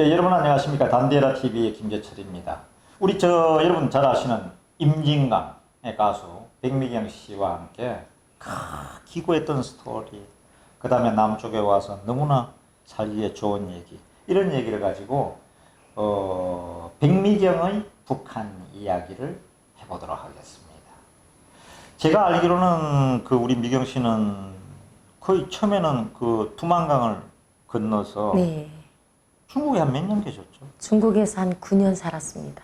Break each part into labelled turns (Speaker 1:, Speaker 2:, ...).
Speaker 1: 예, 여러분 안녕하십니까 단데라 TV의 김재철입니다. 우리 저 여러분 잘 아시는 임진강의 가수 백미경 씨와 함께 카, 기고했던 스토리, 그 다음에 남쪽에 와서 너무나 살기에 좋은 얘기 이런 얘기를 가지고 어, 백미경의 북한 이야기를 해보도록 하겠습니다. 제가 알기로는 그 우리 미경 씨는 거의 처음에는 그 두만강을 건너서
Speaker 2: 네.
Speaker 1: 중국에 한 몇 년 계셨죠?
Speaker 2: 중국에서 한 9년 살았습니다.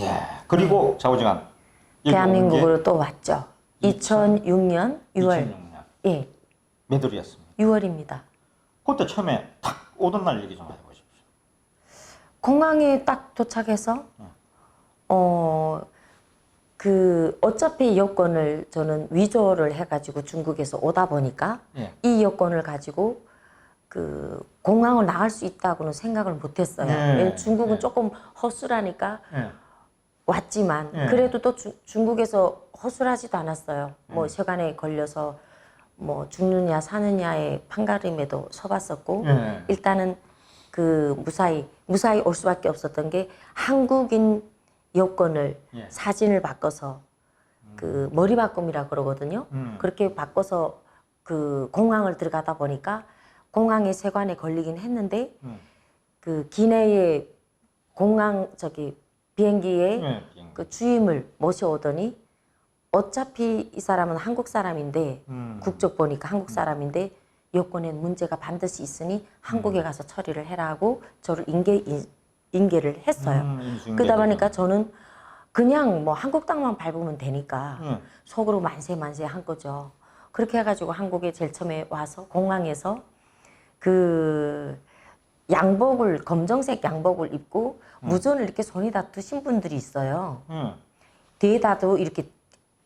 Speaker 1: 예. 그리고 좌우지간 여기
Speaker 2: 네. 대한민국으로 또 왔죠.
Speaker 1: 2000
Speaker 2: 2006년 6월.
Speaker 1: 2006년
Speaker 2: 예,
Speaker 1: 몇 월이었습니까?
Speaker 2: 6월입니다.
Speaker 1: 그때 처음에 탁 오던 날 얘기 좀 해보십시오.
Speaker 2: 공항에 딱 도착해서 어, 그 어차피 여권을 저는 위조를 해가지고 중국에서 오다 보니까
Speaker 1: 예.
Speaker 2: 이 여권을 가지고 그 공항을 나갈 수 있다고는 생각을 못했어요.
Speaker 1: 네.
Speaker 2: 중국은
Speaker 1: 네.
Speaker 2: 조금 허술하니까
Speaker 1: 예.
Speaker 2: 왔지만
Speaker 1: 네.
Speaker 2: 그래도 또 주- 중국에서 허술하지도 않았어요. 뭐
Speaker 1: 음.
Speaker 2: 세관에 걸려서 뭐 죽느냐 사느냐의 판가름에도 서봤었고
Speaker 1: 예.
Speaker 2: 일단은 그 무사히 무사히 올 수밖에 없었던 게 한국인 여권을
Speaker 1: 예.
Speaker 2: 사진을 바꿔서 그 머리 바꿈이라 그러거든요.
Speaker 1: 음.
Speaker 2: 그렇게 바꿔서 그 공항을 들어가다 보니까 공항에 세관에 걸리긴 했는데
Speaker 1: 음.
Speaker 2: 그 기내에 공항 저기 비행기에
Speaker 1: 예. 비행기.
Speaker 2: 그 주임을 모셔오더니 어차피 이 사람은 한국 사람인데
Speaker 1: 음.
Speaker 2: 국적 보니까 한국 사람인데 여권엔 문제가 반드시 있으니
Speaker 1: 음.
Speaker 2: 한국에 가서 처리를 해라 하고 저를 인계 인- 인계를 했어요.
Speaker 1: 음,
Speaker 2: 그러다 보니까 저는 그냥 뭐 한국 땅만 밟으면 되니까
Speaker 1: 예.
Speaker 2: 속으로 만세 만세 한 거죠. 그렇게 해가지고 한국에 제일 처음에 와서 공항에서 그 양복을 검정색 양복을 입고
Speaker 1: 음.
Speaker 2: 무전을 이렇게 손에다 드신 분들이 있어요.
Speaker 1: 예.
Speaker 2: 뒤에다도 이렇게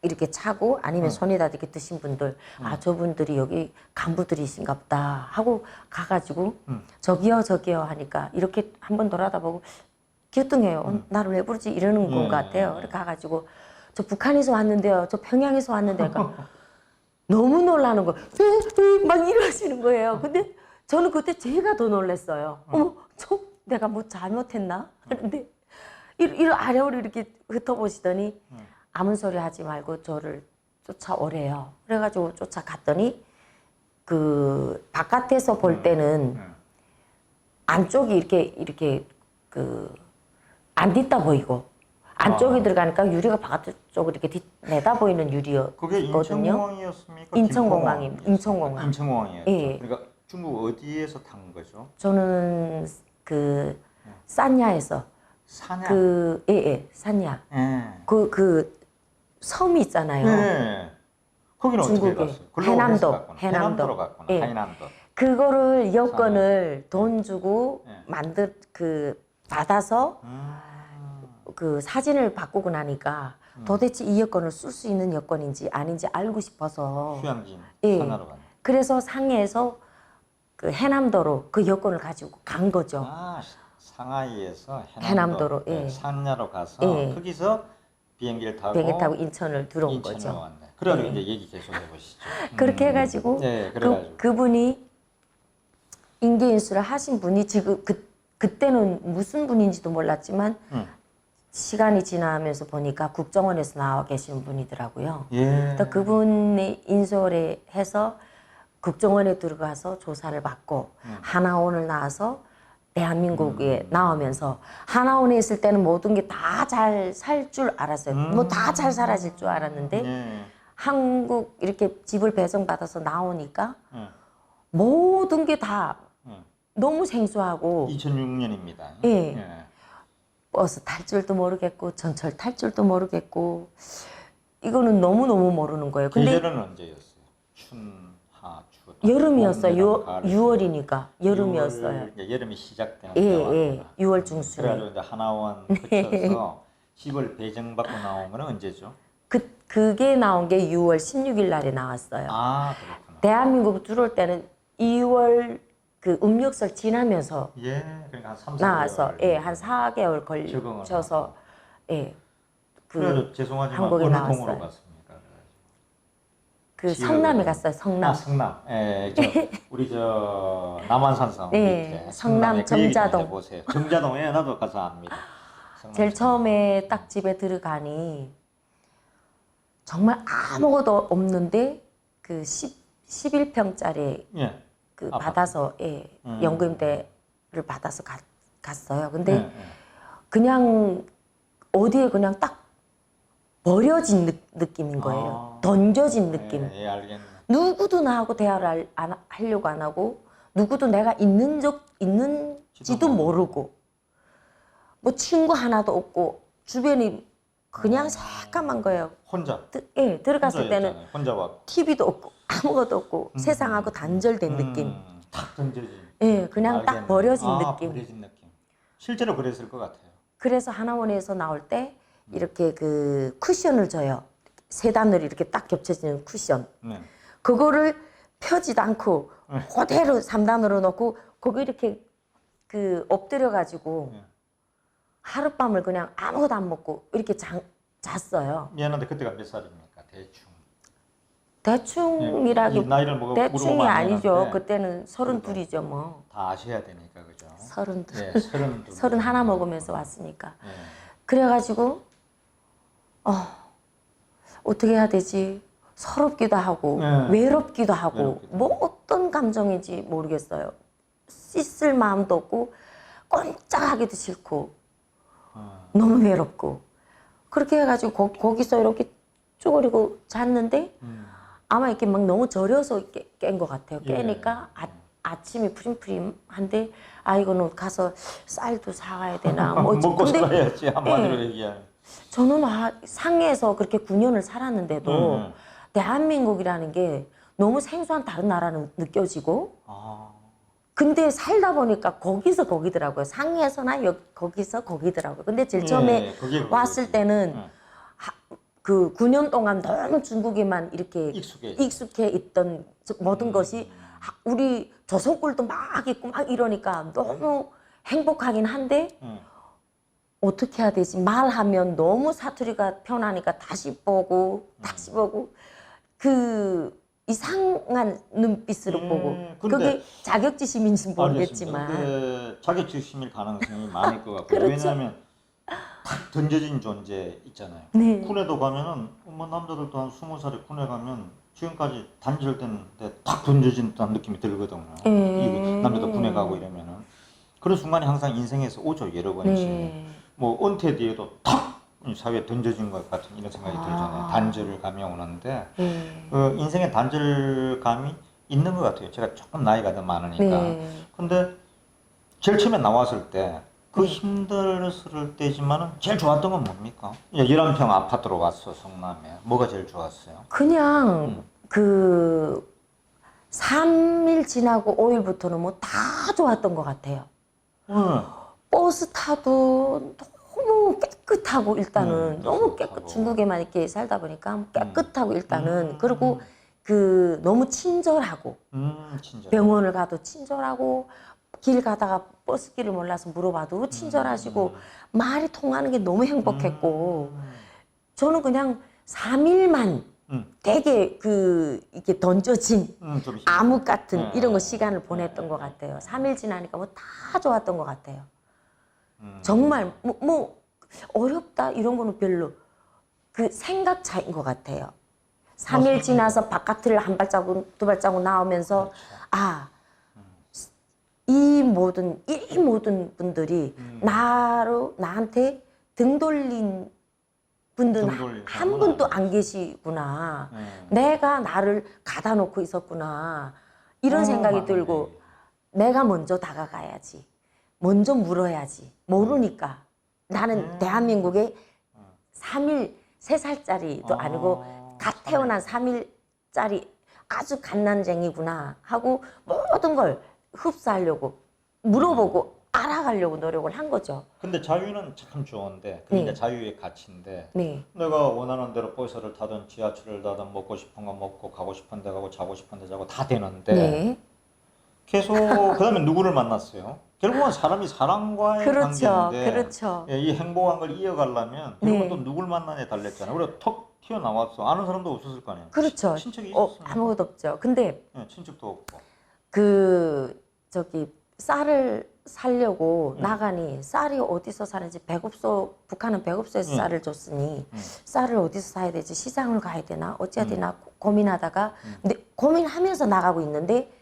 Speaker 2: 이렇게 차고 아니면
Speaker 1: 음.
Speaker 2: 손에다 이렇게 드신 분들 아 저분들이 여기 간부들이신가 보다 하고 가가지고
Speaker 1: 음.
Speaker 2: 저기요 저기요 하니까 이렇게 한번 돌아다보고 기어뚱해요 어, 나를 왜 부르지 이러는 것
Speaker 1: 음.
Speaker 2: 같아요 그렇게 가가지고 저 북한에서 왔는데요 저 평양에서 왔는데 그러니까 너무 놀라는 거예요 막 이러시는 거예요 근데 저는 그때 제가 더 놀랐어요 어머 저 내가 뭐 잘못했나 이러, 이러 아래로 이렇게 흩어보시더니 아무 소리 하지 말고 저를 쫓아오래요. 그래가지고 쫓아갔더니 그 바깥에서 볼 때는
Speaker 1: 예.
Speaker 2: 안쪽이 이렇게 이렇게 그안 딛다 보이고 안쪽에
Speaker 1: 아.
Speaker 2: 들어가니까 유리가 바깥쪽으로 이렇게 뒤, 내다 보이는 유리였거든요.
Speaker 1: 그게 인천공항이었습니까?
Speaker 2: 인천공항이-
Speaker 1: 김포공항이었습니까?
Speaker 2: 인천공항.
Speaker 1: 인천공항이었죠.
Speaker 2: 예.
Speaker 1: 그러니까 중국 어디에서 탄 거죠?
Speaker 2: 저는 그 산야에서
Speaker 1: 산양.
Speaker 2: 그 예예 산야
Speaker 1: 예.
Speaker 2: 그그 섬이 있잖아요.
Speaker 1: 예. 거기는
Speaker 2: 중국에. 해남도. 해남도.
Speaker 1: 갔구나.
Speaker 2: 예.
Speaker 1: 해남도.
Speaker 2: 그거를 여권을 돈 주고
Speaker 1: 예.
Speaker 2: 만들 그 받아서
Speaker 1: 음.
Speaker 2: 그 사진을 바꾸고 나니까 도대체 이 여권을 쓸 수 있는 여권인지 아닌지 알고 싶어서
Speaker 1: 휴양진
Speaker 2: 예.
Speaker 1: 산하로 갔네.
Speaker 2: 그래서 상해에서 그 해남도로 그 여권을 가지고 간 거죠.
Speaker 1: 아, 상하이에서 해남도,
Speaker 2: 해남도로,
Speaker 1: 네,
Speaker 2: 예.
Speaker 1: 산야로 가서
Speaker 2: 예.
Speaker 1: 거기서 비행기를 타고
Speaker 2: 비행기 타고 인천을 들어온
Speaker 1: 인천으로
Speaker 2: 거죠.
Speaker 1: 왔네. 그래가지고
Speaker 2: 예.
Speaker 1: 이제 얘기 계속 해보시죠.
Speaker 2: 그렇게
Speaker 1: 음.
Speaker 2: 해가지고
Speaker 1: 네, 그래가지고
Speaker 2: 그 그분이 인계 인수를 하신 분이 지금 그 그때는 무슨 분인지도 몰랐지만
Speaker 1: 음.
Speaker 2: 시간이 지나면서 보니까 국정원에서 나와 계신 분이더라고요.
Speaker 1: 예.
Speaker 2: 또 그분이 인솔에 해서 국정원에 들어가서 조사를 받고
Speaker 1: 음.
Speaker 2: 하나원을 나와서 대한민국에 나오면서 하나원에 있을 때는 모든 게 다 잘 살 줄 알았어요.
Speaker 1: 음.
Speaker 2: 뭐다 잘 살아질 줄 알았는데
Speaker 1: 예.
Speaker 2: 한국 이렇게 집을 배정받아서 나오니까
Speaker 1: 예.
Speaker 2: 모든 게다
Speaker 1: 예.
Speaker 2: 너무 생소하고
Speaker 1: 2006년입니다.
Speaker 2: 예. 버스 탈 줄도 모르겠고 전철 탈 줄도 모르겠고 이거는 너무 너무 모르는 거예요. 근데
Speaker 1: 계절은 언제였어요? 춘.
Speaker 2: 여름이었어요.
Speaker 1: 봄,
Speaker 2: 유,
Speaker 1: 가을,
Speaker 2: 6월이니까 여름이었어요.
Speaker 1: 유월, 이제 여름이 시작되는
Speaker 2: 예, 예.
Speaker 1: 왔구나.
Speaker 2: 6월 중순에.
Speaker 1: 그래가지고 이제 하나원 거쳐서 집을 배정받고 나온 거는 언제죠?
Speaker 2: 그 그게 나온 게 6월 16일 날에 나왔어요.
Speaker 1: 아 그렇구나.
Speaker 2: 대한민국 들어올 때는 2월 그 음력설 지나면서
Speaker 1: 예, 그러니까 한 3, 4개월.
Speaker 2: 나와서 예, 한 4개월
Speaker 1: 적응을
Speaker 2: 걸쳐서 예. 그
Speaker 1: 죄송하지만
Speaker 2: 한국에 나왔어요. 그. 성남에 갔어요. 성남.
Speaker 1: 아, 성남. 예, 저 우리 저 남한산성
Speaker 2: 네,
Speaker 1: 밑에
Speaker 2: 성남
Speaker 1: 성남에 그 얘기 좀
Speaker 2: 정자동.
Speaker 1: 해보세요. 정자동에 나도 가서 압니다. 성남
Speaker 2: 제일
Speaker 1: 정자동.
Speaker 2: 처음에 딱 집에 들어가니 정말 아무것도 없는데 그 10, 11평짜리
Speaker 1: 예.
Speaker 2: 그
Speaker 1: 아파트.
Speaker 2: 받아서 예,
Speaker 1: 음.
Speaker 2: 연금대를 받아서 가- 갔어요. 근데
Speaker 1: 예, 예.
Speaker 2: 그냥 어디에 그냥 딱 버려진 느, 느낌인 거예요.
Speaker 1: 아.
Speaker 2: 던져진 느낌.
Speaker 1: 예, 예, 알겠네.
Speaker 2: 누구도 나하고 대화를 할- 안, 하려고 안 하고 누구도 내가 있는 적 있는지도
Speaker 1: 지도
Speaker 2: 모르고 뭐 친구 하나도 없고 주변이 그냥 새까만 거예요.
Speaker 1: 혼자.
Speaker 2: 드- 예, 들어갔을 때는
Speaker 1: 혼자였잖아요. 혼자 왔고.
Speaker 2: TV도 없고 아무것도 없고 세상하고 단절된 느낌.
Speaker 1: 음, 탁 던져진.
Speaker 2: 예, 그냥 딱
Speaker 1: 알겠네.
Speaker 2: 버려진
Speaker 1: 아,
Speaker 2: 느낌.
Speaker 1: 버려진 느낌. 실제로 그랬을 것 같아요.
Speaker 2: 그래서 하나원에서 나올 때 이렇게 그 쿠션을 줘요. 세 단으로 이렇게 딱 겹쳐지는 쿠션.
Speaker 1: 네.
Speaker 2: 그거를 펴지도 않고 그대로 3단으로 놓고 거기 이렇게 그 엎드려 가지고
Speaker 1: 네.
Speaker 2: 하룻밤을 그냥 아무것도 안 먹고 이렇게 장, 잤어요.
Speaker 1: 미안한데 그때가 몇 살입니까? 대충.
Speaker 2: 대충이라기
Speaker 1: 이 나이를 뭐
Speaker 2: 대충이 아니죠. 그때는 서른 둘이죠 뭐.
Speaker 1: 다 아셔야 되니까 그죠?
Speaker 2: 서른 둘.
Speaker 1: 예, 서른
Speaker 2: 하나 먹으면서 왔으니까.
Speaker 1: 예.
Speaker 2: 그래가지고 어 어떻게 해야 되지? 서럽기도 하고
Speaker 1: 네.
Speaker 2: 외롭기도 하고
Speaker 1: 외롭기도
Speaker 2: 뭐 어떤 감정인지 모르겠어요. 씻을 마음도 없고 꼼짝하기도 싫고
Speaker 1: 어.
Speaker 2: 너무 외롭고 그렇게 해가지고 거, 거기서 이렇게 쪼그리고 잤는데
Speaker 1: 음.
Speaker 2: 아마 이렇게 막 너무 저려서 깬 것 같아요.
Speaker 1: 예.
Speaker 2: 깨니까 아, 아침이 푸림푸림한데 아 이거는 가서 쌀도 사와야 되나 뭐
Speaker 1: 먹고
Speaker 2: 근데
Speaker 1: 살아야지 한마디로
Speaker 2: 예.
Speaker 1: 얘기하면.
Speaker 2: 저는 아, 상해에서 그렇게 9년을 살았는데도
Speaker 1: 음.
Speaker 2: 대한민국이라는 게 너무 생소한 다른 나라는 느껴지고
Speaker 1: 아.
Speaker 2: 근데 살다 보니까 거기서 거기더라고요. 상해에서나 여, 거기서 거기더라고요. 근데 제일 처음에
Speaker 1: 예,
Speaker 2: 왔을. 때는
Speaker 1: 응.
Speaker 2: 그 9년 동안 너무 중국에만 이렇게
Speaker 1: 익숙해.
Speaker 2: 익숙해 있던 저- 모든 것이 하- 우리 조선꿀도 막 있고 막 이러니까 너무 행복하긴 한데
Speaker 1: 응.
Speaker 2: 어떻게 해야 되지? 말하면 너무 사투리가 편하니까 다시 보고 다시
Speaker 1: 음.
Speaker 2: 보고 그 이상한 눈빛으로
Speaker 1: 음,
Speaker 2: 보고
Speaker 1: 근데-
Speaker 2: 그게 자격지심인지. 모르겠지만
Speaker 1: 자격지심일 가능성이 많을 것 같고
Speaker 2: 그렇죠.
Speaker 1: 왜냐하면 탁 던져진 존재 있잖아요.
Speaker 2: 네.
Speaker 1: 군에도 가면은 뭐 남자들도 한 스무 살에 군에 가면 지금까지 단절됐는데 탁 던져진 듯한 느낌이 들거든요.
Speaker 2: 예.
Speaker 1: 남자도 군에 가고 이러면은 그런 순간이 항상 인생에서 오죠 여러 번씩.
Speaker 2: 네.
Speaker 1: 뭐 은퇴 뒤에도 탁 사회에 던져진 것 같은 이런 생각이
Speaker 2: 아.
Speaker 1: 들잖아요. 단절을 감이 오는데
Speaker 2: 네.
Speaker 1: 그 인생의 단절감이 있는 것 같아요. 제가 조금 나이가 더 많으니까.
Speaker 2: 네.
Speaker 1: 근데 제일 처음에 나왔을 때 그 힘들었을 때지만은 제일 좋았던 건 뭡니까? 11평 아파트로 왔어 성남에. 뭐가 제일 좋았어요?
Speaker 2: 그냥
Speaker 1: 음.
Speaker 2: 그 3일 지나고 5일부터는 뭐 다 좋았던 것 같아요.
Speaker 1: 응.
Speaker 2: 버스 타도 너무 깨끗하고 일단은
Speaker 1: 음,
Speaker 2: 너무
Speaker 1: 깨끗하고.
Speaker 2: 깨끗 중국에만 이렇게 살다 보니까 깨끗하고 일단은
Speaker 1: 음.
Speaker 2: 그리고 그 너무 친절하고
Speaker 1: 음, 친절.
Speaker 2: 병원을 가도 친절하고 길 가다가 버스길을 몰라서 물어봐도 친절하시고 말이 통하는 게 너무 행복했고
Speaker 1: 음.
Speaker 2: 저는 그냥 3일만
Speaker 1: 음.
Speaker 2: 되게 그 이렇게 던져진
Speaker 1: 음, 좀 힘-
Speaker 2: 암흑 같은
Speaker 1: 네.
Speaker 2: 이런 거 시간을 보냈던 것 같아요. 3일 지나니까 뭐 다 좋았던 것 같아요.
Speaker 1: 음.
Speaker 2: 정말 뭐, 뭐 어렵다 이런 거는 별로 그 생각 차이인 것 같아요. 3일
Speaker 1: 맞습니다.
Speaker 2: 지나서 바깥을 한 발자국 두 발자국 나오면서
Speaker 1: 그렇죠.
Speaker 2: 아, 이 모든 이 모든 분들이
Speaker 1: 음.
Speaker 2: 나로 나한테 등 돌린 분들은
Speaker 1: 돌린
Speaker 2: 한
Speaker 1: 사람은
Speaker 2: 분도. 안 계시구나.
Speaker 1: 네.
Speaker 2: 내가 나를 가다 놓고 있었구나. 이런
Speaker 1: 어,
Speaker 2: 생각이. 들고 내가 먼저 다가가야지. 먼저 물어야지. 모르니까. 나는
Speaker 1: 음.
Speaker 2: 대한민국에 3일, 3살짜리도
Speaker 1: 아,
Speaker 2: 아니고 갓 태어난 3일짜리 아주 갓난쟁이구나 하고 모든 걸 흡수하려고 물어보고 알아가려고 노력을 한 거죠.
Speaker 1: 근데 자유는 참 좋은데 그게
Speaker 2: 네.
Speaker 1: 자유의 가치인데
Speaker 2: 네.
Speaker 1: 내가 원하는 대로 버스를 타든 지하철을 타든 먹고 싶은 거 먹고 가고 싶은 데 가고 자고 싶은 데 자고 다 되는데
Speaker 2: 네.
Speaker 1: 계속 그다음에 누구를 만났어요? 결국은 사람이 사람과의
Speaker 2: 그렇죠.
Speaker 1: 관계인데
Speaker 2: 그렇죠.
Speaker 1: 예, 이 행복한 걸 이어가려면
Speaker 2: 네.
Speaker 1: 결국은 또 누굴 만나냐에 달렸잖아요. 우리가 턱 튀어나왔어. 아는 사람도 없었을 거 아니에요.
Speaker 2: 그렇죠.
Speaker 1: 친척이
Speaker 2: 어,
Speaker 1: 있었어요.
Speaker 2: 아무것도 없죠. 근데
Speaker 1: 예, 친척도 없고.
Speaker 2: 그 저기 쌀을 살려고
Speaker 1: 음.
Speaker 2: 나가니 쌀이 어디서 사는지 배급소 북한은 배급소에서
Speaker 1: 음.
Speaker 2: 쌀을 줬으니
Speaker 1: 음.
Speaker 2: 쌀을 어디서 사야 되지 시장을 가야 되나 어찌해야
Speaker 1: 음.
Speaker 2: 되나 고- 고민하다가
Speaker 1: 음.
Speaker 2: 근데 고민하면서 나가고 있는데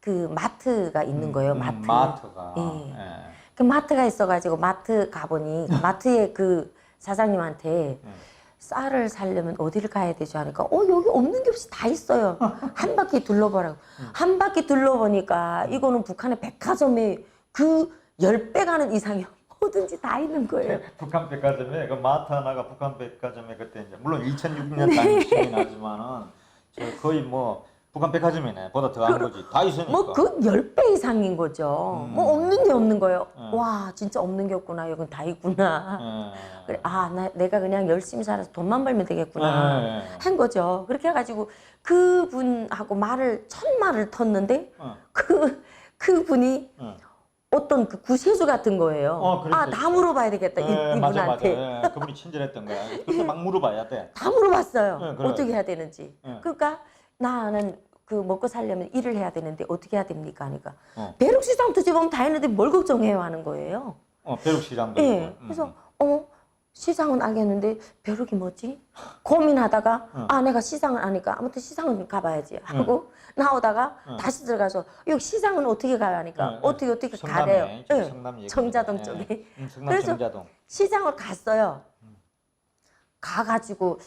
Speaker 2: 그 마트가 있는
Speaker 1: 음,
Speaker 2: 거예요
Speaker 1: 음,
Speaker 2: 마트
Speaker 1: 마트가.
Speaker 2: 예.
Speaker 1: 예.
Speaker 2: 그 마트가 있어가지고 마트 가보니 그 마트에 그 사장님한테
Speaker 1: 음.
Speaker 2: 쌀을 사려면 어디를 가야 되죠 하니까 어 여기 없는 게 없이 다 있어요 한 바퀴 둘러보라고
Speaker 1: 음.
Speaker 2: 한 바퀴 둘러보니까 이거는 북한의 백화점에 그 열 배 가는 이상이 뭐든지 다 있는 거예요
Speaker 1: 북한 백화점에 그 마트 하나가 북한 백화점에 그때 이제 물론 2006년
Speaker 2: 네.
Speaker 1: 당시긴 하지만은 저 거의 뭐 북한 백화점이네 보다 더한 거지 다 있으니까.
Speaker 2: 뭐 그 열 배 이상인 거죠
Speaker 1: 음.
Speaker 2: 뭐 없는 게 없는 거예요
Speaker 1: 음.
Speaker 2: 와 진짜 없는 게 없구나 여긴 다 있구나
Speaker 1: 예.
Speaker 2: 그래 아 나 내가 그냥 열심히 살아서 돈만 벌면 되겠구나
Speaker 1: 예, 예.
Speaker 2: 한 거죠. 그렇게 해가지고 그분하고 말을 첫 말을 텄는데
Speaker 1: 어,
Speaker 2: 그 그분이
Speaker 1: 어.
Speaker 2: 어떤 그 구세주 같은 거예요.
Speaker 1: 어,
Speaker 2: 아,
Speaker 1: 수
Speaker 2: 다. 물어봐야 되겠다. 이,
Speaker 1: 예, 맞아 맞아.
Speaker 2: 이분한테.
Speaker 1: 예, 그분이 친절했던 거야. 그때 막 물어봐야 돼.
Speaker 2: 다 물어봤어요.
Speaker 1: 네, 그래요.
Speaker 2: 어떻게 해야 되는지.
Speaker 1: 네.
Speaker 2: 그러니까 나는 그 먹고 살려면 일을 해야 되는데 어떻게 해야 됩니까? 하니까
Speaker 1: 어.
Speaker 2: 배룩시장 뒤집으면 다 했는데 뭘 걱정해요 하는 거예요.
Speaker 1: 어, 벼룩 시장도
Speaker 2: 예.
Speaker 1: 있고.
Speaker 2: 그래서
Speaker 1: 음.
Speaker 2: 어머 시장은 알겠는데 벼룩이 뭐지? 고민하다가
Speaker 1: 응.
Speaker 2: 아 내가 시장을 아니까 아무튼 시장은 가봐야지 하고 나오다가
Speaker 1: 응.
Speaker 2: 다시 들어가서 여기 시장은 어떻게 가요 하니까
Speaker 1: 응, 응.
Speaker 2: 어떻게 어떻게
Speaker 1: 성남에,
Speaker 2: 가래요.
Speaker 1: 지금
Speaker 2: 예.
Speaker 1: 성남 얘기.
Speaker 2: 정자동
Speaker 1: 예.
Speaker 2: 쪽에.
Speaker 1: 음, 성남
Speaker 2: 그래서
Speaker 1: 정자동.
Speaker 2: 시장을 갔어요.
Speaker 1: 음.
Speaker 2: 가가지고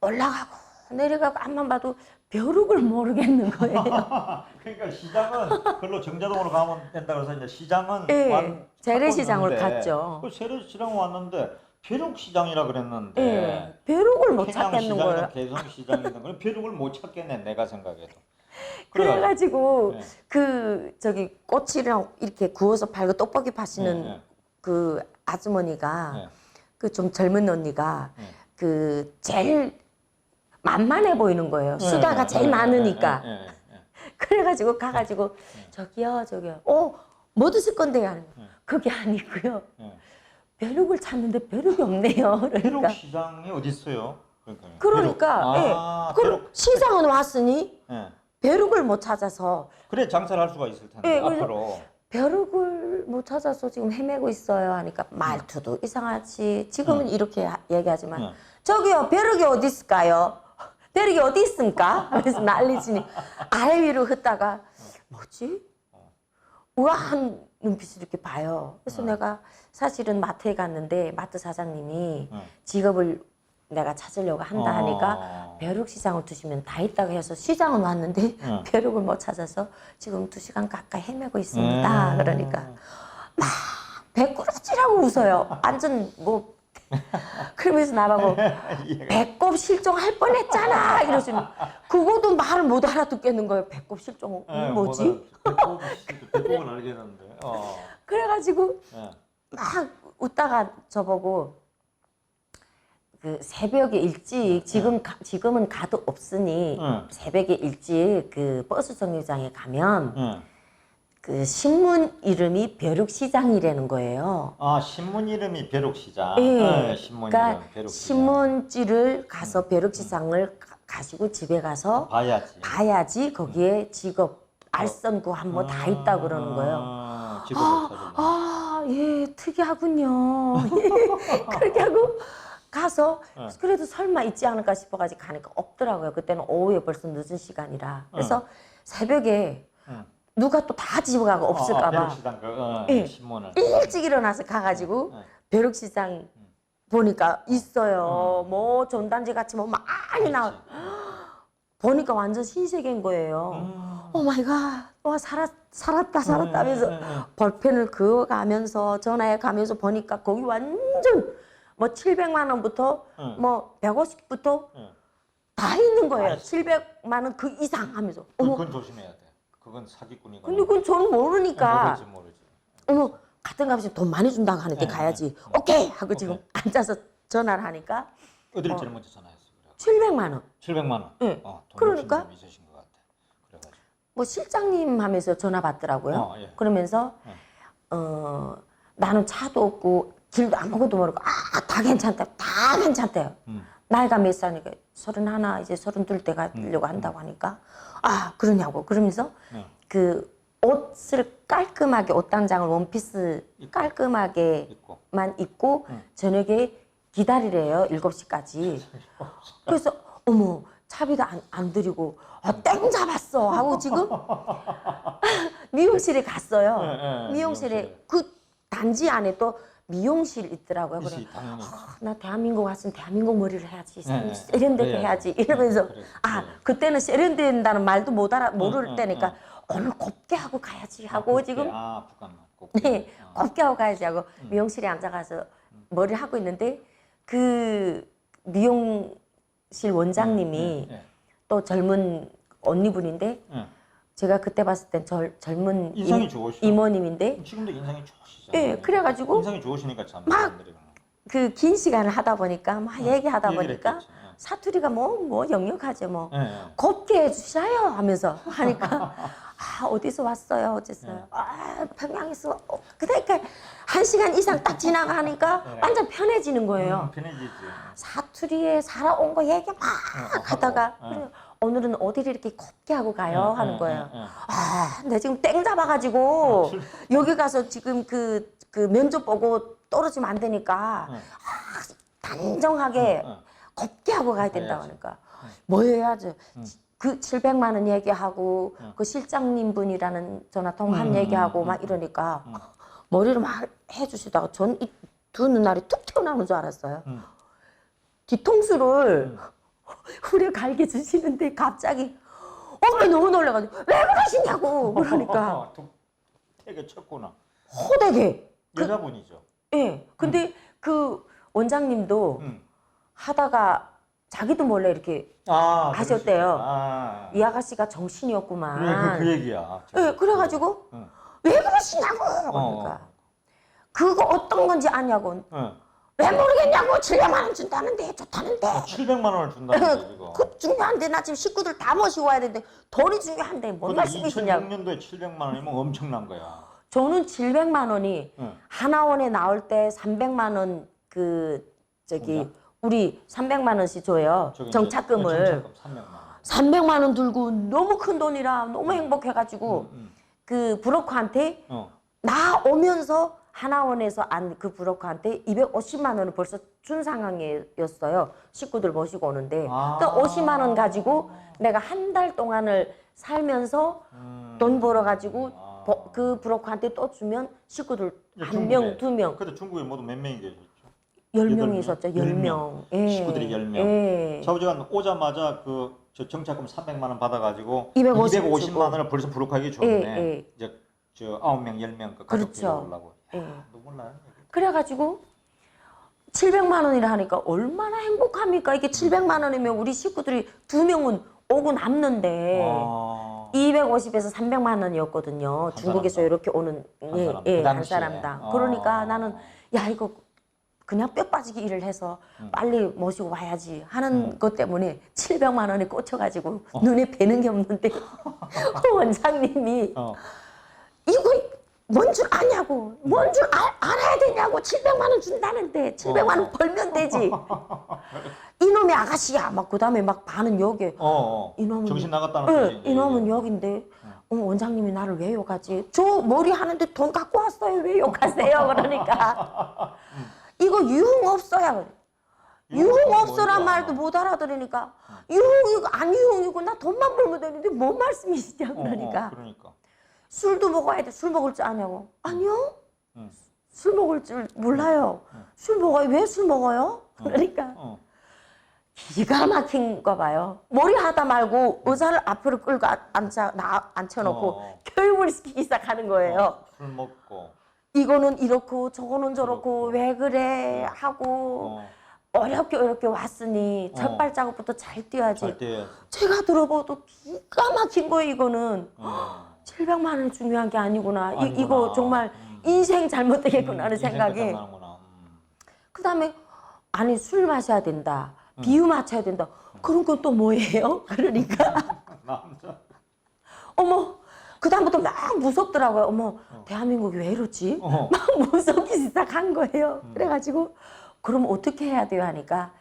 Speaker 2: 올라가고 내려가고 앞만 봐도 벼룩을 모르겠는 거예요.
Speaker 1: 그러니까 시장은 그걸로 정자동으로 가면 된다 그래서 이제 시장은
Speaker 2: 예,
Speaker 1: 완-
Speaker 2: 재래시장을 갔죠.
Speaker 1: 그 재래시장 왔는데 벼룩 시장이라 그랬는데
Speaker 2: 예, 벼룩을 못 찾겠는 거예요.
Speaker 1: 평양시장이나 개성 시장이든 그런 벼룩을 못 찾겠네 내가 생각해도. 그래가지고 예.
Speaker 2: 그 저기 꼬치랑 이렇게 구워서 팔고 떡볶이 파시는
Speaker 1: 예, 예.
Speaker 2: 그 아주머니가
Speaker 1: 예.
Speaker 2: 그좀 젊은 언니가
Speaker 1: 예.
Speaker 2: 그 제일 만만해 보이는 거예요.
Speaker 1: 예,
Speaker 2: 수다가
Speaker 1: 예,
Speaker 2: 제일
Speaker 1: 예,
Speaker 2: 많으니까.
Speaker 1: 예.
Speaker 2: 그래가지고 가가지고 저기요 저기요. 어뭐 드실 건데요? 하는 거예요. 그게 아니고요.
Speaker 1: 예.
Speaker 2: 벼룩을 찾는데 벼룩이 없네요.
Speaker 1: 벼룩
Speaker 2: 그러니까
Speaker 1: 시장이 어디 있어요? 그러니까요.
Speaker 2: 그러니까
Speaker 1: 벼룩.
Speaker 2: 예.
Speaker 1: 아,
Speaker 2: 그럼
Speaker 1: 벼룩.
Speaker 2: 시장은 왔으니
Speaker 1: 예.
Speaker 2: 벼룩을 못 찾아서
Speaker 1: 그래 장사를 할 수가 있을 텐데
Speaker 2: 예, 그래서-
Speaker 1: 앞으로.
Speaker 2: 벼룩을 못 찾아서 지금 헤매고 있어요 하니까 말투도 이상하지 지금은 이렇게 하- 얘기하지만
Speaker 1: 응.
Speaker 2: 저기요 벼룩이 어디 있을까요? 벼룩이 어디 있습니까? 그래서 난리치니 아래 위로 흩다가 뭐지? 우아한 눈빛을 이렇게 봐요. 그래서 내가 사실은 마트에 갔는데 마트 사장님이
Speaker 1: 응.
Speaker 2: 직업을 내가 찾으려고 한다 하니까
Speaker 1: 어.
Speaker 2: 벼룩 시장을 두시면 다 있다고 해서 시장은 왔는데
Speaker 1: 응.
Speaker 2: 벼룩을 못 찾아서 지금 두 시간 가까이 헤매고 있습니다.
Speaker 1: 음.
Speaker 2: 그러니까 배꾸라지라고 웃어요. 완전 뭐 그러면서 나보고 배 꼽 실종할 뻔했잖아 이러시는 그거도 말을 못 알아듣겠는 거예요. 배꼽 실종
Speaker 1: 예,
Speaker 2: 뭐지?
Speaker 1: 배꼽, 배꼽은 알겠는데. 어.
Speaker 2: 그래가지고
Speaker 1: 예.
Speaker 2: 막 웃다가 저보고 그 새벽에 일찍 지금 가, 지금은 가도 없으니
Speaker 1: 응.
Speaker 2: 새벽에 일찍 그 버스 정류장에 가면
Speaker 1: 응.
Speaker 2: 그 신문 이름이 벼룩시장이라는 거예요.
Speaker 1: 아 신문 이름이 벼룩 시장.
Speaker 2: 예.
Speaker 1: 예, 신문
Speaker 2: 그러니까
Speaker 1: 이름 벼룩 시장.
Speaker 2: 신문지를 가서 벼룩시장을 가- 가시고 집에 가서
Speaker 1: 봐야지.
Speaker 2: 봐야지 거기에 직업 알선 구한 뭐 다 있다 그러는 거예요.
Speaker 1: 아, 직업을 찾으려.
Speaker 2: 아, 예, 특이하군요. 예, 그렇게 하고 가서
Speaker 1: 네.
Speaker 2: 그래도 설마 있지 않을까 싶어가지고 가니까 없더라고요. 그때는 오후에 벌써 늦은 시간이라. 그래서 새벽에
Speaker 1: 응.
Speaker 2: 누가 또 다 집어가고
Speaker 1: 어, 어,
Speaker 2: 없을까봐
Speaker 1: 시장 그 어,
Speaker 2: 예.
Speaker 1: 신문을.
Speaker 2: 일찍 일어나서 가가지고
Speaker 1: 네.
Speaker 2: 벼룩시장 보니까 있어요. 뭐 전단지 같이 뭐 많이 나와. 보니까 완전 신세계인 거예요.
Speaker 1: 음.
Speaker 2: 오 마이 갓. 와 살았 살았다 살았다 하면서
Speaker 1: 예, 예, 예.
Speaker 2: 볼펜을 그어가면서 전화해 가면서 보니까 거기 완전 뭐 700만 원부터
Speaker 1: 응.
Speaker 2: 뭐 150부터
Speaker 1: 응.
Speaker 2: 다 있는 거예요.
Speaker 1: 아,
Speaker 2: 700만 원 그 이상 하면서.
Speaker 1: 그-
Speaker 2: 어머.
Speaker 1: 그건 조심해야 돼. 그건 사기꾼이고.
Speaker 2: 근데 그건 저는 모르니까
Speaker 1: 모르지 모르지.
Speaker 2: 어머 같은 값이 돈 많이 준다고 하는데
Speaker 1: 네,
Speaker 2: 가야지.
Speaker 1: 네.
Speaker 2: 오케이 하고 지금
Speaker 1: 오케이.
Speaker 2: 앉아서 전화를 하니까
Speaker 1: 어디를
Speaker 2: 어.
Speaker 1: 제일 먼저 전화했어? 그래.
Speaker 2: 700만 원.
Speaker 1: 700만 원.
Speaker 2: 예.
Speaker 1: 어, 돈
Speaker 2: 그러니까?
Speaker 1: 있으신 것 같아. 그래가지고.
Speaker 2: 뭐 실장님 하면서 전화 받더라고요.
Speaker 1: 어, 예.
Speaker 2: 그러면서
Speaker 1: 예.
Speaker 2: 어 나는 차도 없고 길도 아무것도 모르고 아 다 괜찮다 다 괜찮대요.
Speaker 1: 음.
Speaker 2: 나이가 몇 살이니까 서른 하나 이제 서른 둘때 가려고 한다고 하니까 아 그러냐고 그러면서
Speaker 1: 네.
Speaker 2: 그 옷을 깔끔하게 옷 단장을 원피스 깔끔하게만. 입고
Speaker 1: 응.
Speaker 2: 저녁에 기다리래요 일곱 시까지 그래서 어머 차비도 안, 안 드리고 아, 땡 잡았어 하고 지금 미용실에 갔어요
Speaker 1: 네, 네,
Speaker 2: 미용실에
Speaker 1: 미용실에.
Speaker 2: 그 단지 안에 또 미용실 있더라고요 그래
Speaker 1: 당연히.
Speaker 2: 아, 나 대한민국 왔으면 대한민국 머리를 해야지
Speaker 1: 네, 네.
Speaker 2: 세련되게
Speaker 1: 그래야지.
Speaker 2: 해야지 이러면서
Speaker 1: 네, 그래,
Speaker 2: 아
Speaker 1: 그래.
Speaker 2: 그때는 세련된다는 말도 못 알아 모를
Speaker 1: 응,
Speaker 2: 때니까
Speaker 1: 응,
Speaker 2: 오늘 곱게 하고 가야지 하고
Speaker 1: 아,
Speaker 2: 지금
Speaker 1: 아. 꼭.
Speaker 2: 네
Speaker 1: 아.
Speaker 2: 곱게 하고 가야지 하고
Speaker 1: 음.
Speaker 2: 미용실에 앉아가서 머리를 하고 있는데 그 미용실 원장님이
Speaker 1: 네, 네,
Speaker 2: 또 젊은 언니분인데
Speaker 1: 네.
Speaker 2: 제가 그때 봤을 땐 절, 젊은
Speaker 1: 인상이
Speaker 2: 임-
Speaker 1: 좋으시죠.
Speaker 2: 이모님인데
Speaker 1: 지금도 인상이 좋으시죠.
Speaker 2: 예, 그래가지고
Speaker 1: 인상이 좋으시니까 참
Speaker 2: 막
Speaker 1: 사람들이 그러나.
Speaker 2: 그긴 시간을 하다 보니까 막 얘기하다
Speaker 1: 얘기를
Speaker 2: 보니까
Speaker 1: 했겠지.
Speaker 2: 사투리가 뭐 뭐 역력하죠 뭐
Speaker 1: 예, 예.
Speaker 2: 곱게 해주셔요 하면서 하니까 아 어디서 왔어요 어째서요
Speaker 1: 네.
Speaker 2: 아 평양에서 어, 그러니까 한 시간 이상 딱 지나가니까
Speaker 1: 네.
Speaker 2: 완전 편해지는 거예요
Speaker 1: 음, 편해지지.
Speaker 2: 사투리에 살아온 거 얘기 막
Speaker 1: 어,
Speaker 2: 하다가
Speaker 1: 하고, 어.
Speaker 2: 그래, 오늘은 어디를 이렇게 곱게 하고 가요
Speaker 1: 예,
Speaker 2: 하는
Speaker 1: 예,
Speaker 2: 거예요
Speaker 1: 예, 예.
Speaker 2: 아, 나 지금 땡 잡아가지고
Speaker 1: 아, 출-
Speaker 2: 여기 가서 지금 그, 그 면접 보고 떨어지면 안 되니까
Speaker 1: 응.
Speaker 2: 아, 단정하게
Speaker 1: 응, 응.
Speaker 2: 곱게 하고 가야
Speaker 1: 해야지.
Speaker 2: 하니까 뭐 해야죠?
Speaker 1: 응.
Speaker 2: 그 700만 원 얘기하고
Speaker 1: 응.
Speaker 2: 그 실장님 분이라는 전화 통화한
Speaker 1: 응,
Speaker 2: 얘기하고
Speaker 1: 응,
Speaker 2: 막
Speaker 1: 응,
Speaker 2: 이러니까
Speaker 1: 응.
Speaker 2: 머리를 막 해주시다가 전 이 두 눈알이 툭 튀어나오는 줄 알았어요.
Speaker 1: 응.
Speaker 2: 뒤통수를 후려 갈게 주시는데 갑자기 어머 너무 놀라가지고 왜 그러시냐고 그러니까
Speaker 1: 툭 되게 쳤구나.
Speaker 2: 호되게
Speaker 1: 여자분이죠.
Speaker 2: 예 근데 그 원장님도
Speaker 1: 응.
Speaker 2: 하다가 자기도 몰래 이렇게
Speaker 1: 아,
Speaker 2: 하셨대요.
Speaker 1: 아.
Speaker 2: 이 아가씨가 정신이었구만
Speaker 1: 그래, 그, 그 얘기야.
Speaker 2: 예 그래가지고
Speaker 1: 응.
Speaker 2: 왜 그러시냐고 그러니까
Speaker 1: 어.
Speaker 2: 그거 어떤 건지 아냐고
Speaker 1: 응.
Speaker 2: 왜 모르겠냐고 700만 원 준다는데 좋다는데
Speaker 1: 어, 700만 원을 준다는데 이거.
Speaker 2: 그 중요한데 나 지금 식구들 다 모시고 와야 되는데 돈이 중요한데 뭔 말씀이시냐고
Speaker 1: 2006년도에 700만 원이면 엄청난 거야.
Speaker 2: 저는 700만 원이
Speaker 1: 응.
Speaker 2: 하나원에 나올 때 300만 원 그 저기
Speaker 1: 정작?
Speaker 2: 우리 300만 원씩 줘요
Speaker 1: 저기 이제
Speaker 2: 정착금을
Speaker 1: 정착금 300만 원.
Speaker 2: 300만 원 들고 너무 큰 돈이라 너무 행복해가지고
Speaker 1: 응,
Speaker 2: 그 브로커한테
Speaker 1: 응. 어.
Speaker 2: 나 오면서 하나원에서 안 그 브로커한테 250만 원을 벌써 준 상황이었어요. 식구들 모시고 오는데
Speaker 1: 아.
Speaker 2: 그 50만 원 가지고 내가 한 달 동안을 살면서
Speaker 1: 음.
Speaker 2: 돈 벌어 가지고
Speaker 1: 아.
Speaker 2: 그 브로커한테 또 주면 식구들
Speaker 1: 예,
Speaker 2: 한. 명, 두 명,
Speaker 1: 근데 중국에 모두 몇 명이 계셨죠?
Speaker 2: 열
Speaker 1: 여덟
Speaker 2: 명이
Speaker 1: 명?
Speaker 2: 있었죠.
Speaker 1: 열
Speaker 2: 열
Speaker 1: 명.
Speaker 2: 명. 예.
Speaker 1: 식구들이 열 명.
Speaker 2: 예.
Speaker 1: 자우지간 오자마자 그 저 정착금 300만 원 받아가지고
Speaker 2: 250
Speaker 1: 250만
Speaker 2: 주고.
Speaker 1: 원을 벌써 부록하게 줬네.
Speaker 2: 예, 예.
Speaker 1: 이제 저 아홉 명, 열명그 가족
Speaker 2: 그렇죠.
Speaker 1: 데려오려고.
Speaker 2: 예. 그래가지고 700만 원이라 하니까 얼마나 행복합니까? 이게 700만 원이면 우리 식구들이 두 명은 오고 남는데
Speaker 1: 아.
Speaker 2: 250에서 300만 원이었거든요. 중국에서
Speaker 1: 사람당.
Speaker 2: 이렇게 오는
Speaker 1: 한
Speaker 2: 예,
Speaker 1: 사람,
Speaker 2: 예,
Speaker 1: 그
Speaker 2: 한. 사람당.
Speaker 1: 아.
Speaker 2: 그러니까 나는 야 이거 그냥 뼈 빠지게 일을 해서
Speaker 1: 음.
Speaker 2: 빨리 모시고 와야지 하는 것 때문에 700만 원에 꽂혀가지고 눈에 뵈는 게 없는데 원장님이
Speaker 1: 어.
Speaker 2: 이거 뭔 줄 아냐고. 뭔 줄 알아야 되냐고. 700만 원 준다는데 700만 원
Speaker 1: 어.
Speaker 2: 벌면 되지. 이놈의 아가씨야. 막 그다음에 막 반은 욕에
Speaker 1: 어, 어.
Speaker 2: 이놈은
Speaker 1: 정신 나갔다는
Speaker 2: 예,
Speaker 1: 소리.
Speaker 2: 이놈은 욕인데. 어, 원장님이 나를 왜 욕하지? 저 머리 하는데 돈 갖고 왔어요. 왜 욕하세요? 그러니까. 이거 유흥 없어야 유흥 없어란 말도 못 알아들으니까. 유흥이고 안 유흥이고 나 돈만 벌면 되는데 뭔 말씀이시냐 그러니까.
Speaker 1: 어, 그러니까.
Speaker 2: 술도 먹어야 돼. 술 먹을 줄 아냐고. 아니요.
Speaker 1: 응.
Speaker 2: 술 먹을 줄 몰라요. 술 먹어요. 왜 술 먹어요? 그러니까
Speaker 1: 어.
Speaker 2: 기가 막힌 거 봐요. 머리 하다 말고 의자를 앞으로 끌고 안- 앉아 나 앉혀놓고
Speaker 1: 어.
Speaker 2: 교육을 시키기 시작하는 거예요.
Speaker 1: 어, 술 먹고.
Speaker 2: 이거는 이렇고 저거는 저렇고. 왜 그래 하고
Speaker 1: 어.
Speaker 2: 어렵게 어렵게 왔으니 첫
Speaker 1: 어.
Speaker 2: 발자국부터 잘 뛰어야지.
Speaker 1: 잘 때.
Speaker 2: 제가 들어봐도 기가 막힌 거예요. 이거는
Speaker 1: 어.
Speaker 2: 700만 원이 중요한 게 아니구나. 이,
Speaker 1: 아니구나.
Speaker 2: 이거 정말
Speaker 1: 음.
Speaker 2: 인생 잘못되겠구나 하는 생각에
Speaker 1: 끝장나는구나. 음.
Speaker 2: 그다음에 아니 술 마셔야 된다. 비유 맞춰야 된다. 그런 건 또 뭐예요? 그러니까. 어머 그다음부터 막 무섭더라고요. 어머, 대한민국이 왜 이러지?
Speaker 1: 어.
Speaker 2: 막 무섭기 시작한 거예요.
Speaker 1: 음.
Speaker 2: 그래가지고 그럼 어떻게 해야 돼요 하니까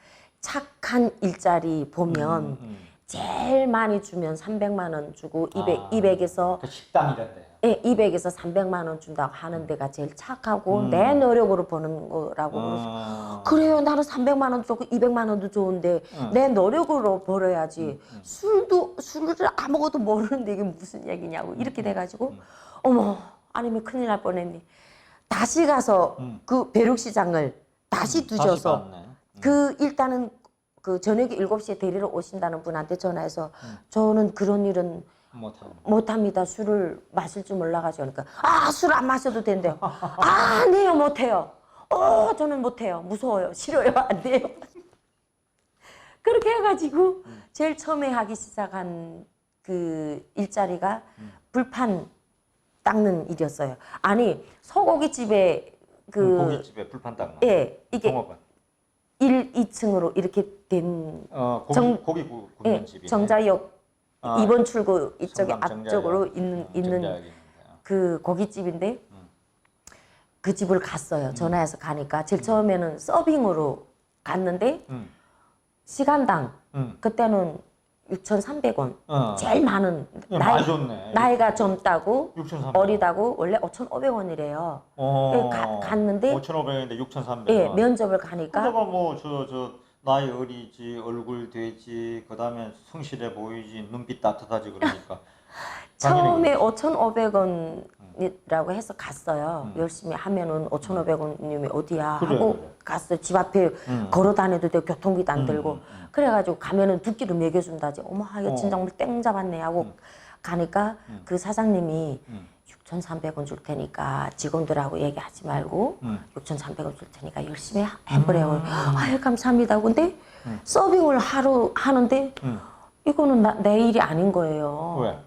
Speaker 2: 착한 일자리 보면
Speaker 1: 음, 음.
Speaker 2: 제일 많이 주면 300만 원 주고 200,
Speaker 1: 아.
Speaker 2: 200에서
Speaker 1: 그 식당이란데.
Speaker 2: 예, 200에서 300만 원 준다고 하는 데가 제일 착하고
Speaker 1: 음.
Speaker 2: 내 노력으로 버는 거라고
Speaker 1: 어.
Speaker 2: 그래요. 나는 300만 원 좋고 200만 원도 좋은데
Speaker 1: 응.
Speaker 2: 내 노력으로 벌어야지.
Speaker 1: 응, 응.
Speaker 2: 술도 술을 아무것도 모르는데 이게 무슨 얘기냐고 이렇게 돼가지고
Speaker 1: 응.
Speaker 2: 어머 아니면 큰일 날 뻔했니. 다시 가서
Speaker 1: 응.
Speaker 2: 그 벼룩시장을 다시
Speaker 1: 음, 다시
Speaker 2: 뒤져서.
Speaker 1: 음.
Speaker 2: 그 일단은 그 저녁에 7시에 데리러 오신다는 분한테 전화해서
Speaker 1: 응.
Speaker 2: 저는 그런 일은. 못합니다. 술을 마실 줄 몰라가지고 그러니까 아 술 안 마셔도 된대요. 아 아니에요 못해요. 어 저는 못해요. 무서워요. 싫어요. 안 돼요. 그렇게 해가지고 제일 처음에 하기 시작한 그 일자리가 불판 닦는 일이었어요. 아니 소고기 집에 그
Speaker 1: 음, 고깃집에 불판 닦는.
Speaker 2: 예, 이게
Speaker 1: 종업원.
Speaker 2: 1, 2층으로 이렇게 된
Speaker 1: 어 고기
Speaker 2: 정-
Speaker 1: 고기 구,
Speaker 2: 예,
Speaker 1: 굽는 집이네.
Speaker 2: 정자역
Speaker 1: 아,
Speaker 2: 2번 출구 이쪽에. 앞쪽으로 있는
Speaker 1: 음,
Speaker 2: 있는
Speaker 1: 정자역이 있는데.
Speaker 2: 그 고깃집인데
Speaker 1: 음.
Speaker 2: 그 집을 갔어요. 전화해서 가니까 제일 처음에는 서빙으로 갔는데
Speaker 1: 음.
Speaker 2: 시간당
Speaker 1: 음.
Speaker 2: 그때는 6,300원.
Speaker 1: 어.
Speaker 2: 제일 많은
Speaker 1: 야,
Speaker 2: 나이,
Speaker 1: 줬네.
Speaker 2: 나이가 젊다고
Speaker 1: 6,300원.
Speaker 2: 어리다고 원래 5,500원이래요.
Speaker 1: 어.
Speaker 2: 가- 갔는데
Speaker 1: 5,500원인데 6,300원.
Speaker 2: 예, 면접을 가니까
Speaker 1: 그러다가 뭐저 저 나이 어리지 얼굴 되지 그다음에 성실해 보이지 눈빛 따뜻하지 그러니까
Speaker 2: 처음에 5,500원이라고 해서 갔어요.
Speaker 1: 음.
Speaker 2: 열심히 하면은 5,500원이면 어디야
Speaker 1: 그래,
Speaker 2: 하고
Speaker 1: 그래.
Speaker 2: 갔어요. 집 앞에
Speaker 1: 음.
Speaker 2: 걸어 다녀도 되고 교통비도 안
Speaker 1: 음,
Speaker 2: 들고
Speaker 1: 음, 음.
Speaker 2: 그래가지고 가면은 두 끼를 먹여준다지. 어머, 이거
Speaker 1: 어.
Speaker 2: 진짜 오늘 땡 잡았네 하고
Speaker 1: 음.
Speaker 2: 가니까
Speaker 1: 음.
Speaker 2: 그 사장님이
Speaker 1: 음.
Speaker 2: 6,300원 줄 테니까 직원들하고 얘기하지 말고
Speaker 1: 음.
Speaker 2: 6,300원 줄 테니까 열심히 하- 해보래요. 아유 감사합니다. 근데
Speaker 1: 음.
Speaker 2: 서빙을 하루 하는데
Speaker 1: 음.
Speaker 2: 이거는 나, 내 일이 아닌 거예요.
Speaker 1: 왜?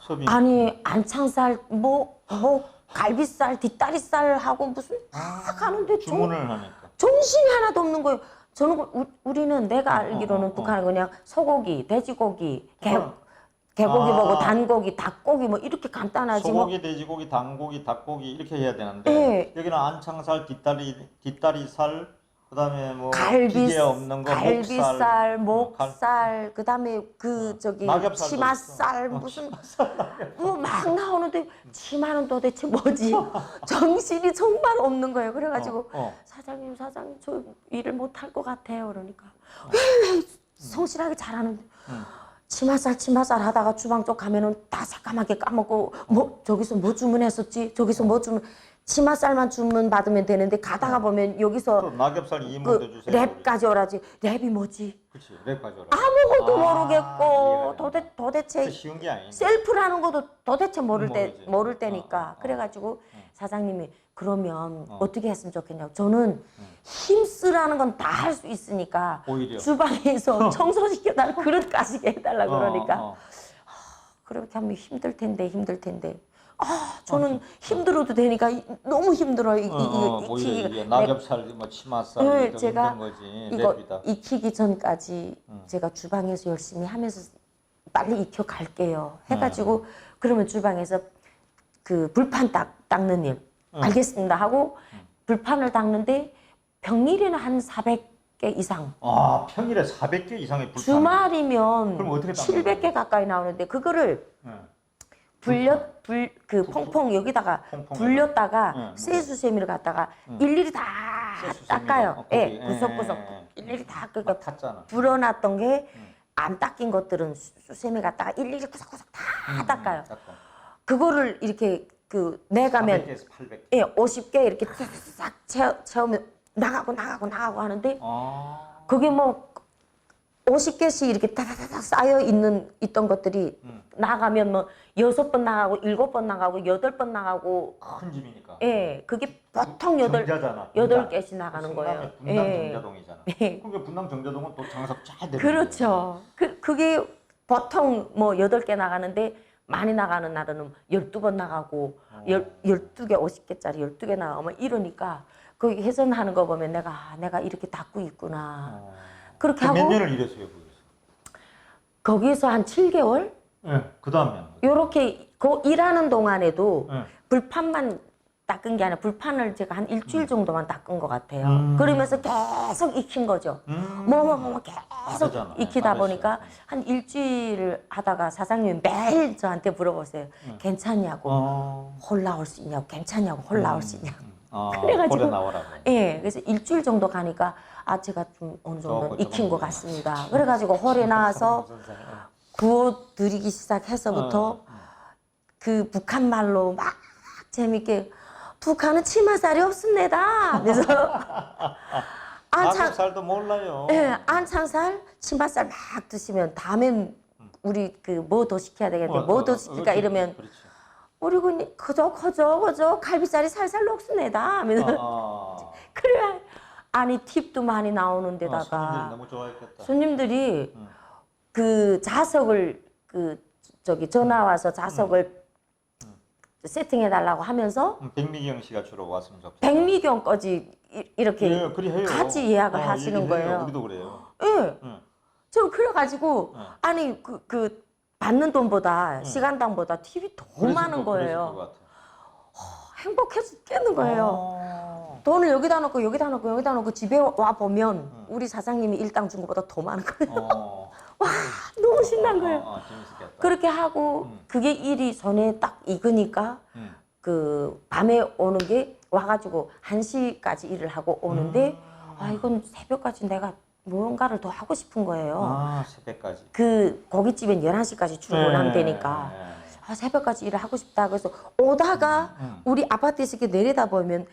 Speaker 1: 수업이
Speaker 2: 아니 안창살 뭐뭐 갈비살 뒷다리살 하고 무슨 막 하는데 정,
Speaker 1: 주문을 하니까
Speaker 2: 정신이 하나도 없는 거예요. 저는 그 우, 우리는 내가 알기로는
Speaker 1: 어, 어.
Speaker 2: 북한은 그냥 소고기, 돼지고기, 개,
Speaker 1: 어.
Speaker 2: 개고기
Speaker 1: 아.
Speaker 2: 먹고 단고기, 닭고기 뭐 이렇게 간단하지 뭐
Speaker 1: 소고기, 돼지고기, 당고기, 닭고기 이렇게 해야 되는데
Speaker 2: 예.
Speaker 1: 여기는 안창살, 뒷다리, 뒷다리살, 그다음에 뭐
Speaker 2: 갈비,
Speaker 1: 없는 거,
Speaker 2: 갈비살,
Speaker 1: 뭐 갈-
Speaker 2: 목살, 그다음에 그 저기
Speaker 1: 낙엽살도
Speaker 2: 치마살
Speaker 1: 있어. 어,
Speaker 2: 무슨 뭐 막 나오는데 치마는 도대체 뭐지? 정신이 정말 없는 거예요. 그래가지고
Speaker 1: 어, 어.
Speaker 2: 사장님 사장님 저 일을 못 할 것 같아요. 그러니까 왜왜 성실하게 잘하는데
Speaker 1: 음.
Speaker 2: 치마살 치마살 하다가 주방 쪽 가면은 다 새까맣게 까먹고 뭐 저기서 뭐 주문했었지 저기서 뭐 주문 치마살만 주문 받으면 되는데 가다가 보면
Speaker 1: 또
Speaker 2: 여기서
Speaker 1: 낙엽살 2인분도
Speaker 2: 그
Speaker 1: 주세요.
Speaker 2: 랩까지 오라지 랩이 뭐지
Speaker 1: 그렇지, 랩까지 오라.
Speaker 2: 아무것도
Speaker 1: 아,
Speaker 2: 모르겠고 도대. 도대체
Speaker 1: 그 쉬운 게 아닌데.
Speaker 2: 셀프라는 것도 도대체 모를 때
Speaker 1: 모르지.
Speaker 2: 모를 때니까
Speaker 1: 어, 어, 어.
Speaker 2: 그래가지고 사장님이 그러면
Speaker 1: 어.
Speaker 2: 어. 떻게 했으면 좋겠냐고 저는 힘쓰라는 건 다 할 수 있으니까
Speaker 1: 오히려.
Speaker 2: 주방에서 청소시켜달라 그릇 까시게 해달라
Speaker 1: 어,
Speaker 2: 그러니까
Speaker 1: 어.
Speaker 2: 그렇게 하면 힘들 텐데 힘들 텐데 아 저는 힘들어도 되니까 이- 너무 힘들어요 이, 이,
Speaker 1: 어, 어,
Speaker 2: 이, 이-
Speaker 1: 이게
Speaker 2: 내-
Speaker 1: 낙엽살, 뭐 치마살
Speaker 2: 네, 제가
Speaker 1: 힘든 거지.
Speaker 2: 이거
Speaker 1: 랩이다.
Speaker 2: 익히기 전까지
Speaker 1: 음.
Speaker 2: 제가 주방에서 열심히 하면서 빨리 익혀 갈게요.
Speaker 1: 네.
Speaker 2: 해가지고 그러면 주방에서 그 불판 닦, 닦는 일
Speaker 1: 음.
Speaker 2: 알겠습니다 하고 불판을 닦는데 평일에는 한 400개 이상
Speaker 1: 아 평일에 400개 이상의 불판.
Speaker 2: 주말이면
Speaker 1: 그럼 어떻게 닦는
Speaker 2: 700개 가까이 나오는데 그거를
Speaker 1: 네.
Speaker 2: 불려 불그 퐁퐁 여기다가
Speaker 1: 퐁퐁
Speaker 2: 불렸다가
Speaker 1: 응,
Speaker 2: 쇠수세미를 갖다가
Speaker 1: 응.
Speaker 2: 일일이 다. 닦아요.
Speaker 1: 어,
Speaker 2: 예,
Speaker 1: 거기.
Speaker 2: 구석구석
Speaker 1: 예, 예, 예.
Speaker 2: 일일이
Speaker 1: 다막
Speaker 2: 그러니까
Speaker 1: 탔잖아.
Speaker 2: 불어놨던 게
Speaker 1: 응.
Speaker 2: 안 닦인 것들은 수세미 갖다가 일일이 구석구석 다
Speaker 1: 음,
Speaker 2: 닦아요.
Speaker 1: 음, 닦아.
Speaker 2: 그거를 이렇게 그 내가면
Speaker 1: 400개에서 800개.
Speaker 2: 예, 50개 이렇게 싹 채워, 채우면 나가고 나가고 나가고 하는데
Speaker 1: 아.
Speaker 2: 그게 뭐 50개씩 이렇게 다다다닥 쌓여 있는 있던 것들이
Speaker 1: 음.
Speaker 2: 나가면 뭐 여섯 번 나가고 일곱 번 나가고 여덟 번 나가고
Speaker 1: 큰 집이니까.
Speaker 2: 예, 그게 보통 여덟
Speaker 1: 정자잖아.
Speaker 2: 여덟
Speaker 1: 분당.
Speaker 2: 개씩 나가는
Speaker 1: 성남에
Speaker 2: 거예요.
Speaker 1: 분당
Speaker 2: 예.
Speaker 1: 정자동이잖아.
Speaker 2: 예.
Speaker 1: 그러니까 분당 정자동은 또 장사 잘 되는
Speaker 2: 그렇죠. 그 그게 보통 뭐 여덟 개 나가는데 많이 나가는 날은 열두 번 나가고 열 열두 개 오십 개짜리 열두 개 나가고 뭐 이러니까 그 회전하는 거 보면 내가 아, 내가 이렇게 닦고 있구나.
Speaker 1: 어.
Speaker 2: 그렇게 하고
Speaker 1: 년을 일했어요, 거기서?
Speaker 2: 거기서 한 7개월
Speaker 1: 예. 그 다음에는
Speaker 2: 요렇게 그 일하는 동안에도
Speaker 1: 네.
Speaker 2: 불판만 닦은 게 아니라 불판을 제가 한 일주일 정도만 닦은 것 같아요.
Speaker 1: 음.
Speaker 2: 그러면서 계속 익힌 거죠.
Speaker 1: 음.
Speaker 2: 뭐뭐뭐 계속
Speaker 1: 맞았잖아.
Speaker 2: 익히다
Speaker 1: 맞았어요.
Speaker 2: 보니까 한 일주일 하다가 사장님이 매일 저한테 물어보세요. 괜찮냐고.
Speaker 1: 어.
Speaker 2: 홀 나올 수 있냐고. 괜찮냐고. 홀 나올 수 있냐고.
Speaker 1: 어,
Speaker 2: 그래가지고-
Speaker 1: 홀에 나오라고.
Speaker 2: 예, 그래서 일주일 정도 가니까 아 제가 좀 어느 정도 익힌 것 같습니다. 그래가지고 홀에 나와서 구워 드리기 시작해서부터
Speaker 1: 어,
Speaker 2: 그 북한 말로 막 재밌게 북한은 치마살이 없습니다. 그래서 안창
Speaker 1: 한국살도 몰라요.
Speaker 2: 예, 안창살 치마살 막 드시면 다음엔 우리 그 뭐 더 시켜야 되겠는데
Speaker 1: 어,
Speaker 2: 뭐
Speaker 1: 어,
Speaker 2: 더
Speaker 1: 어,
Speaker 2: 시킬까 이러면
Speaker 1: 그렇지.
Speaker 2: 우리 군이 그저 그저 그저 갈비살이 살살 녹습니다.
Speaker 1: 어, 어.
Speaker 2: 그래 아니 팁도 많이
Speaker 1: 어, 손님들이
Speaker 2: 나오는 데다가
Speaker 1: 너무 좋아했겠다.
Speaker 2: 손님들이
Speaker 1: 음.
Speaker 2: 그 자석을 그 저기 전화 와서 자석을 세팅해 달라고 하면서
Speaker 1: 음, 백미경 씨가 주로 왔으면 좋겠다.
Speaker 2: 백미경까지 이- 이렇게
Speaker 1: 예.
Speaker 2: 같이 예약을 하시는
Speaker 1: 얘기해요.
Speaker 2: 거예요.
Speaker 1: 우리도 그래요.
Speaker 2: 예.
Speaker 1: 응.
Speaker 2: 저 그래가지고
Speaker 1: 응.
Speaker 2: 아니 그, 그 받는 돈보다 시간당보다 팁이 더 많은
Speaker 1: 거-
Speaker 2: 거예요.
Speaker 1: 것 같아.
Speaker 2: 행복해 죽겠는 거예요.
Speaker 1: 어.
Speaker 2: 돈을 여기다 놓고 여기다 놓고 여기다 놓고 집에 와 보면 우리 사장님이 일당 준 것보다 더 많은 거예요.
Speaker 1: 어.
Speaker 2: 너무 신난 거예요.
Speaker 1: 어, 어, 재밌었겠다.
Speaker 2: 그렇게 하고
Speaker 1: 음.
Speaker 2: 그게 일이 손에 딱 익으니까
Speaker 1: 음.
Speaker 2: 그 밤에 오는 게 와가지고 1시까지 일을 하고 오는데
Speaker 1: 음.
Speaker 2: 아 이건 새벽까지 내가 뭔가를 더 하고 싶은 거예요.
Speaker 1: 아, 새벽까지.
Speaker 2: 그 고깃집엔 11시까지 출근하면
Speaker 1: 네,
Speaker 2: 되니까
Speaker 1: 네.
Speaker 2: 아, 새벽까지 일을 하고 싶다. 그래서 오다가
Speaker 1: 음.
Speaker 2: 우리 아파트에서 이렇게 내려다보면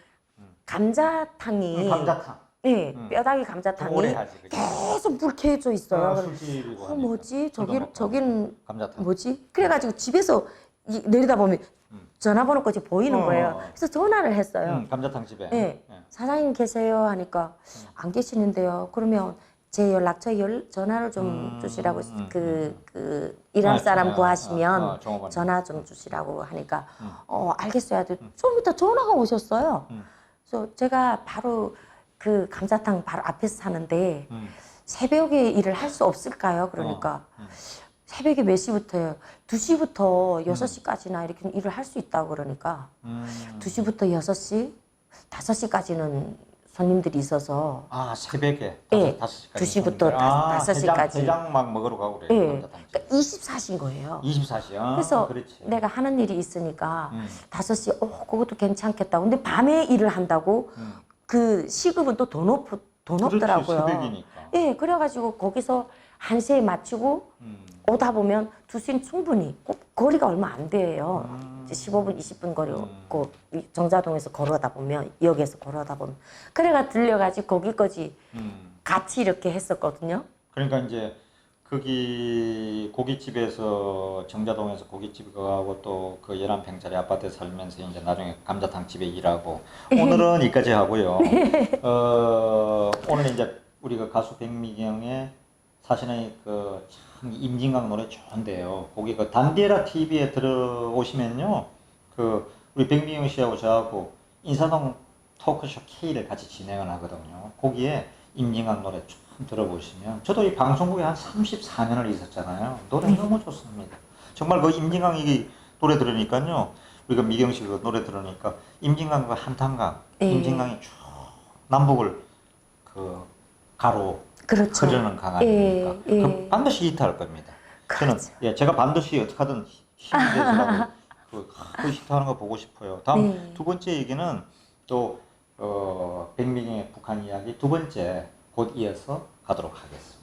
Speaker 2: 감자탕이
Speaker 1: 음, 감자탕.
Speaker 2: 예,
Speaker 1: 음.
Speaker 2: 뼈다귀
Speaker 1: 오래
Speaker 2: 감자탕이
Speaker 1: 하지.
Speaker 2: 계속 불켜져 있어요.
Speaker 1: 아,
Speaker 2: 그래서
Speaker 1: 술집이고
Speaker 2: 어,
Speaker 1: 하니까.
Speaker 2: 뭐지? 저기. 저기는
Speaker 1: 감자탕.
Speaker 2: 뭐지? 그래가지고 집에서 이- 내려다보면
Speaker 1: 음.
Speaker 2: 전화번호까지 보이는
Speaker 1: 어.
Speaker 2: 거예요. 그래서 전화를 했어요.
Speaker 1: 음, 감자탕 집에.
Speaker 2: 예.
Speaker 1: 예.
Speaker 2: 사장님 계세요 하니까 안 계시는데요. 그러면 제 연락처 열, 전화를 좀
Speaker 1: 음,
Speaker 2: 주시라고
Speaker 1: 음,
Speaker 2: 그, 그 일할
Speaker 1: 아,
Speaker 2: 사람
Speaker 1: 아,
Speaker 2: 구하시면
Speaker 1: 아, 아.
Speaker 2: 전화 좀 주시라고 하니까
Speaker 1: 음.
Speaker 2: 어 알겠어요. 하더니 좀 이따 전화가 오셨어요.
Speaker 1: 음.
Speaker 2: 그래서 제가 바로 그 감자탕 바로 앞에서 사는데
Speaker 1: 음.
Speaker 2: 새벽에 일을 할 수 없을까요? 그러니까
Speaker 1: 음.
Speaker 2: 새벽에 몇 시부터요? 2시부터 6시까지나 이렇게 일을 할 수 있다고 그러니까
Speaker 1: 음.
Speaker 2: 2시부터 6시, 5시까지는 손님들이 있어서
Speaker 1: 아, 새벽에
Speaker 2: 예,
Speaker 1: 다섯 시까지.
Speaker 2: 두 시부터 다- 다섯 시까지.
Speaker 1: 대장 막 먹으러 가고 그래.
Speaker 2: 예. 그러니까 24시인 거예요.
Speaker 1: 24시야.
Speaker 2: 그래서
Speaker 1: 그렇지.
Speaker 2: 내가 하는 일이 있으니까
Speaker 1: 음.
Speaker 2: 5시, 어, 그것도 괜찮겠다. 근데 밤에 일을 한다고
Speaker 1: 음.
Speaker 2: 그 시급은 또 더 높, 더
Speaker 1: 그렇지,
Speaker 2: 높더라고요.
Speaker 1: 새벽이니까.
Speaker 2: 예, 그래가지고 거기서 1시에 맞추고
Speaker 1: 음.
Speaker 2: 오다 보면 2시는 충분히 꼭 거리가 얼마 안 돼요.
Speaker 1: 음.
Speaker 2: 이제 15분, 20분 거리
Speaker 1: 음.
Speaker 2: 고 정자동에서 걸어다 보면 역에서 걸어다 보면 그래가 들려가지고 거기까지
Speaker 1: 음.
Speaker 2: 같이 이렇게 했었거든요.
Speaker 1: 그러니까 이제 거기 고깃집에서 정자동에서 고깃집 가고 또 그 열한 평짜리 아파트에 살면서 이제 나중에 감자탕 집에 일하고 오늘은 여기까지 하고요. 어, 오늘 이제 우리 그 가수 백미경의 사실은 그 참 임진강 노래 좋은데요. 거기 그 단디에라 TV에 들어오시면요. 그 우리 백미경 씨하고 저하고 인사동 토크쇼 K를 같이 진행을 하거든요. 거기에 임진강 노래 좀 들어보시면 저도 이 방송국에 한 34년을 있었잖아요. 노래 너무 좋습니다. 정말 그 임진강 이 노래 들으니까요. 우리가 미경 씨 그 노래 들으니까 임진강과 한탄강,
Speaker 2: 예.
Speaker 1: 임진강이 쭉 남북을 그 가로
Speaker 2: 그렇죠.
Speaker 1: 흐르는 강
Speaker 2: 예? 예.
Speaker 1: 그 반드시 히트할 겁니다. 저는
Speaker 2: 그렇죠.
Speaker 1: 예, 제가 반드시 어떻게 하든 힘이 되서라도 그, 그 히트하는 거 보고 싶어요. 다음
Speaker 2: 네.
Speaker 1: 두 번째 얘기는 또 어, 백미경의 북한 이야기 두 번째 곧 이어서 가도록 하겠습니다.